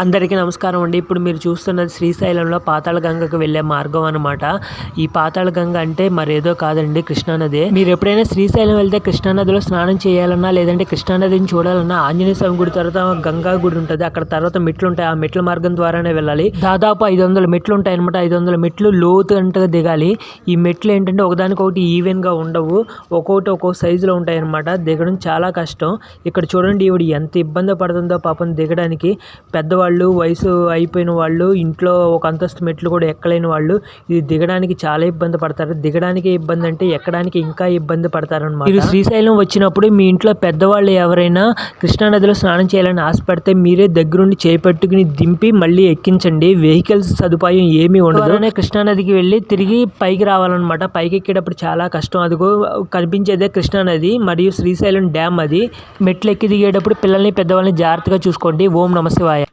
అందరికీ నమస్కారం అండి. ఇప్పుడు మీరు చూస్తున్నది శ్రీశైలంలో పాతాళ గంగకు వెళ్ళే మార్గం అనమాట ఈ పాతాళ గంగ అంటే మరేదో కాదండి కృష్ణానది మీరు ఎప్పుడైనా శ్రీశైలం వెళ్తే కృష్ణానదిలో స్నానం చేయాలన్నా లేదంటే కృష్ణానదిని చూడాలన్నా ఆంజనేయ స్వామి గుడి తర్వాత గంగా గుడి ఉంటుంది. అక్కడ తర్వాత మెట్లు ఉంటాయి ఆ మెట్ల మార్గం ద్వారానే వెళ్ళాలి. దాదాపు ఐదు వందల మెట్లు ఉంటాయి అనమాట ఐదు వందల మెట్లు లోతు అంటగా దిగాలి. ఈ మెట్లు ఏంటంటే ఒకదానికొకటి ఈవెన్గా ఉండవు. ఒక్కొక్కటి ఒక్కో సైజులో ఉంటాయి అనమాట దిగడం చాలా కష్టం. ఇక్కడ చూడండి ఈవిడ ఎంత ఇబ్బంది పడుతుందో పాపం దిగడానికి. పెద్దవాళ్ళు వయసు అయిపోయిన వాళ్ళు ఇంట్లో ఒక అంతస్తు మెట్లు కూడా ఎక్కలేని వాళ్ళు ఇది దిగడానికి చాలా ఇబ్బంది పడతారు. దిగడానికి ఇబ్బంది అంటే ఎక్కడానికి ఇంకా ఇబ్బంది పడతారనమాట మీరు శ్రీశైలం వచ్చినప్పుడు మీ ఇంట్లో పెద్దవాళ్ళు ఎవరైనా కృష్ణానదిలో స్నానం చేయాలని ఆశపడితే మీరే దగ్గరుండి చేపట్టుకుని దింపి మళ్ళీ ఎక్కించండి. వెహికల్స్ సదుపాయం ఏమీ ఉండదు. కృష్ణానదికి వెళ్ళి తిరిగి పైకి రావాలన్నమాట. పైకి ఎక్కేటప్పుడు చాలా కష్టం. అదిగో కనిపించేదే కృష్ణానది మరియు శ్రీశైలం డ్యామ్ అది. మెట్లు ఎక్కి దిగేటప్పుడు పిల్లల్ని పెద్దవాళ్ళని జాగ్రత్తగా చూసుకోండి. ఓం నమ శివాయ.